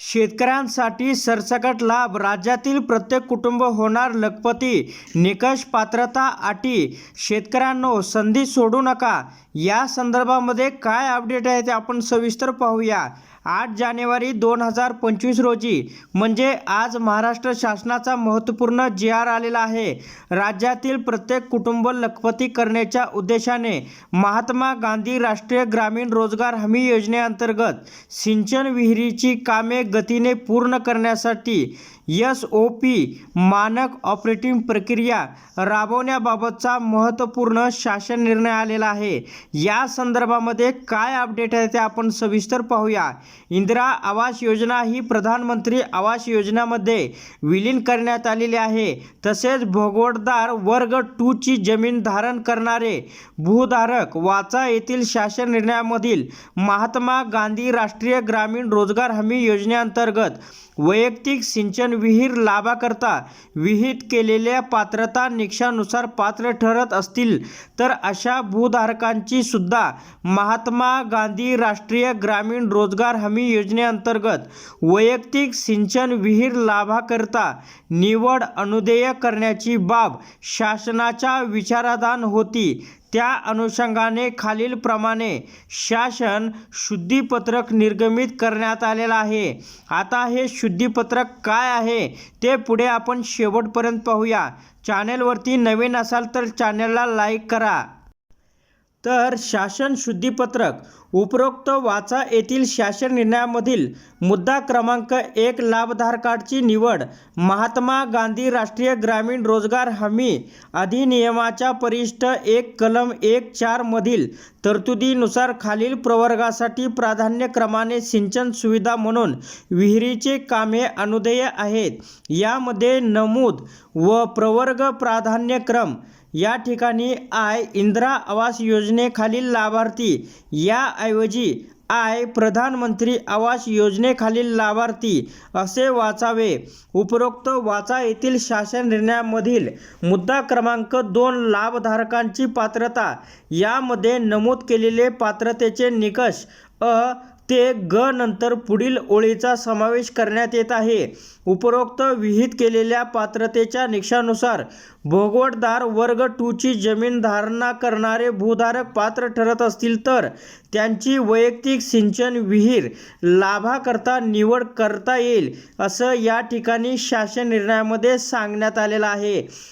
शेतकऱ्यांसाठी सरसकट लाभ राज्यातील प्रत्येक कुटुंब होणार लखपती निकष पात्रता अटी शेतकऱ्यांनो संधी सोडू नका. या संदर्भामध्ये काय अपडेट आहे ते आपण सविस्तर पाहूया. आठ जानेवारी दोन हजार पंचवीस रोजी. म्हणजे आज महाराष्ट्र शासनाचा महत्त्वपूर्ण जी आर आलेला आहे. राज्यातील प्रत्येक कुटुंब लखपती करण्याच्या उद्देशाने महात्मा गांधी राष्ट्रीय ग्रामीण रोजगार हमी योजनेअंतर्गत सिंचन विहिरीची कामे गतीने पूर्ण करण्यासाठी एस ओ पी मानक ऑपरेटिंग प्रक्रिया राबवण्याबाबतचा महत्त्वपूर्ण शासन निर्णय आलेला आहे. या संदर्भामध्ये काय अपडेट आहे ते आपण सविस्तर पाहूया. इंदिरा आवास योजना ही प्रधानमंत्री आवास योजनामध्ये विलीन करण्यात आलेली आहे. तसेच भोगवटदार वर्ग टूची जमीन धारण करणारे भूधारक वाचा येथील शासन निर्णयामधील महात्मा गांधी राष्ट्रीय ग्रामीण रोजगार हमी योजनेअंतर्गत वैयक्तिक सिंचन विहीर लाभाकरता विहित केलेल्या पात्रता निकषानुसार पात्र ठरत असतील तर अशा भूधारकांची सुद्धा महात्मा गांधी राष्ट्रीय ग्रामीण रोजगार हमी योजनेअंतर्गत वैयक्तिक सिंचन विहीर लाभाकरता निवड अनुदेय करण्याची बाब शासनाच्या विचाराधान होती. त्या अनुषंगाने खालीलप्रमाणे शासन शुद्धीपत्रक निर्गमित करण्यात आलेलं आहे. आता हे शुद्धीपत्रक काय आहे ते पुढे आपण शेवटपर्यंत पाहूया. चॅनेलवरती नवीन असाल तर चॅनेलला लाईक करा. तर शासन शुद्धीपत्रक उपरोक्त वाचा येथील शासन निर्णयामधील मुद्दा क्रमांक एक लाभधारकाची निवड. महात्मा गांधी राष्ट्रीय ग्रामीण रोजगार हमी अधिनियमाच्या परिष्ठ एक कलम एक चारमधील तरतुदीनुसार खालील प्रवर्गासाठी प्राधान्यक्रमाने सिंचन सुविधा म्हणून विहिरीचे कामे अनुदेय आहेत. यामध्ये नमूद व प्रवर्ग प्राधान्यक्रम या ठिकाणी आय इंदिरा आवास योजनेखालील लाभार्थी या ऐवजी आय प्रधानमंत्री आवास योजनेखालील लाभार्थी असे वाचावे. उपरोक्त वाचा येथील शासन निर्णयामधील मुद्दा क्रमांक दोन लाभधारकांची पात्रता. यामध्ये नमूद केलेले पात्रतेचे निकष अ ते ग नंतर पुढील ओळीचा समावेश करण्यात येत आहे. उपरोक्त विहित केलेल्या पात्रतेच्या निकषानुसार भोगवटदार वर्ग टूची जमीन धारणा करणारे भूधारक पात्र ठरत असतील तर त्यांची वैयक्तिक सिंचन विहीर लाभाकरता निवड करता येईल असं या ठिकाणी शासन निर्णयामध्ये सांगण्यात आलेलं आहे.